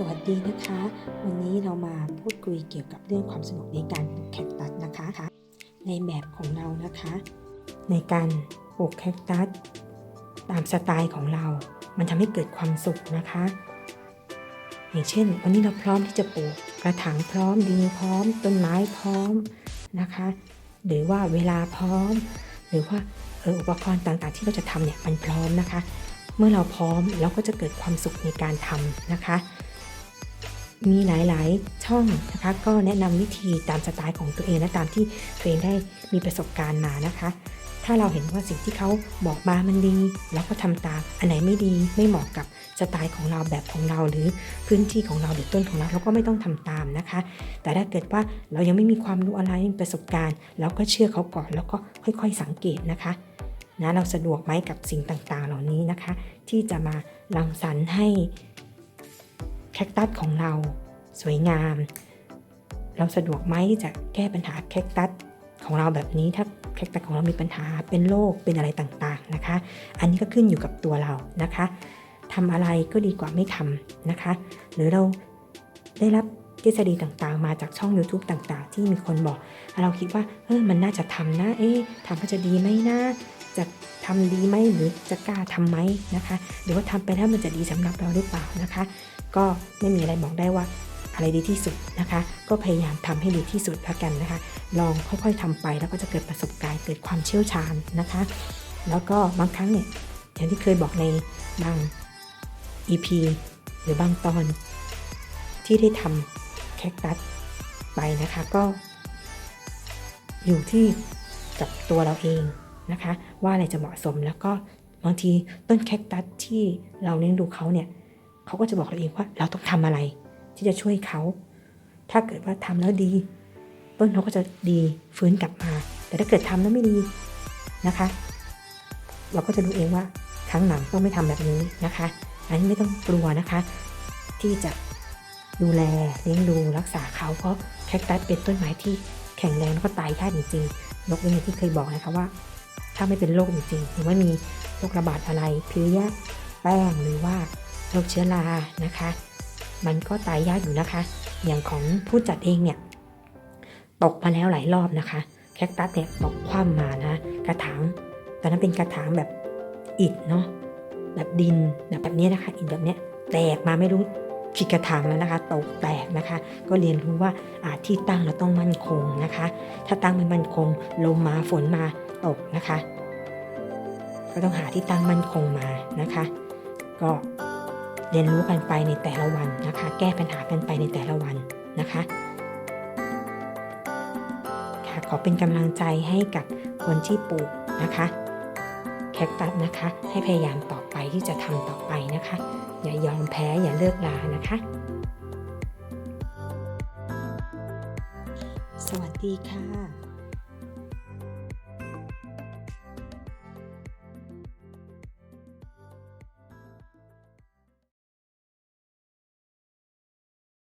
สวัสดีนะคะ วันนี้เรามาพูดคุยเกี่ยวกับเรื่องความสนุกในการปลูกแคคตัสนะคะ ในแบบของเรานะคะ ในการปลูกแคคตัสตามสไตล์ของเรา มันทำให้เกิดความสุขนะคะ อย่างเช่น วันนี้เราพร้อมที่จะปลูกกระถางพร้อมดินพร้อม ต้นไม้พร้อมนะคะ หรือว่าเวลาพร้อม หรือว่าอออุปกรณ์ต่างๆ ที่เราจะทำเนี่ยมันพร้อมนะคะ เมื่อเราพร้อมเราก็จะเกิดความสุขในการทำนะคะ มีหลายๆ ช่องนะคะก็แนะนำวิธีตามสไตล์ของตัวเองและตามที่ตัวเองได้มีประสบการณ์มานะคะ ถ้าเราเห็นว่าสิ่งที่เขาบอกมามันดีเราก็ทำตามอันไหนไม่ดีไม่เหมาะกับสไตล์ของเราแบบของเราหรือพื้นที่ของเราหรือต้นของเราเราก็ไม่ต้องทำตามนะคะ แต่ถ้าเกิดว่าเรายังไม่มีความรู้อะไรมีประสบการณ์เราก็เชื่อเขาก่อนแล้วก็ค่อย ๆ สังเกตนะคะนะเราสะดวกไหมกับสิ่งต่างๆ เหล่านี้นะคะ ที่จะมารังสรรค์ให้ แคคตัสของเราสวยงาม เราสะดวกไหมที่จะแก้ปัญหาแคคตัสของเราแบบนี้ถ้าแคคตัสของเรามีปัญหาเป็นโรคเป็นอะไรต่างๆนะคะ อันนี้ก็ขึ้นอยู่กับตัวเรานะคะทำอะไรก็ดีกว่าไม่ทำนะคะ หรือเราได้รับ ทฤษฎีต่างๆ มาจากช่อง YouTube ต่างๆ ที่มีคนบอก เราคิดว่าเออมันน่าจะทำนะเอ๊ะทำก็จะดีไหมนะจะทำดีไหมหรือจะกล้าทำไหมนะคะหรือว่าทำไปแล้วมันจะดีสำหรับเราหรือเปล่านะคะ ก็ไม่มีอะไรบอกได้ว่าอะไรดีที่สุดนะคะ ก็พยายามทำให้ดีที่สุดแล้วกันนะคะ ลองค่อยๆทำไปแล้วก็จะเกิดประสบการณ์เกิดความเชี่ยวชาญนะคะ แล้วก็บางครั้งเนี่ยอย่างที่เคยบอกในบาง EP หรือบางตอนที่ได้ทำ แคคตัสไปนะคะก็ อยู่ที่กับตัวเราเองนะคะ ว่าอะไรจะเหมาะสมแล้วก็บางทีต้นแคคตัสที่เราเลี้ยงดูเขาเนี่ยเขาก็จะบอกเราเองว่าเราต้องทำอะไร ที่จะช่วยเขา ถ้าเกิดว่าทำแล้วดี ต้นเขาก็จะดีฟื้นกลับมา แต่ถ้าเกิดทำแล้วไม่ดีนะคะ เราก็จะรู้เองว่าครั้งหลังต้องไม่ทำแบบนี้นะคะอันนี้ไม่ต้องกลัวนะคะ ที่จะ ดูแลเลี้ยงดูรักษาเขาเพราะแคคตัสเป็นต้นไม้ที่แข็งแรงแล้วก็ตายยากจริงๆนกเว้นอย่างที่เคยบอกนะคะว่า ถ้าไม่เป็นโรคจริงๆหรือว่ามีโรคระบาดอะไรพลี้ยแป้งหรือว่าโรคเชื้อรานะคะ มันก็ตายยากอยู่นะคะ อย่างของผู้จัดเองเนี่ยตกมาแล้วหลายรอบนะคะ แคคตัสเนี่ยตกคว่ำมานะกระถางตอนนั้นเป็นกระถางแบบอิฐเนาะแบบดินแบบแบบนี้นะคะ อิฐแบบเนี้ยแตกมาไม่รู้ ผิดกระถางแล้วนะคะตกแตกนะคะ ก็เรียนรู้ว่าอาที่ตั้งเราต้องมั่นคงนะคะ ถ้าตั้งไม่มั่นคงลมมาฝนมาตกนะคะ ก็ต้องหาที่ตั้งมั่นคงมานะคะ ก็เรียนรู้กันไปในแต่ละวันนะคะ แก้ปัญหากันไปในแต่ละวันนะคะค่ะขอเป็นกำลังใจให้กับคนที่ปลูกนะคะ แคคตัสนะคะ ให้พยายามต่อ ที่จะทำต่อไปนะคะ อย่ายอมแพ้อย่าเลิกลานะคะ สวัสดีค่ะ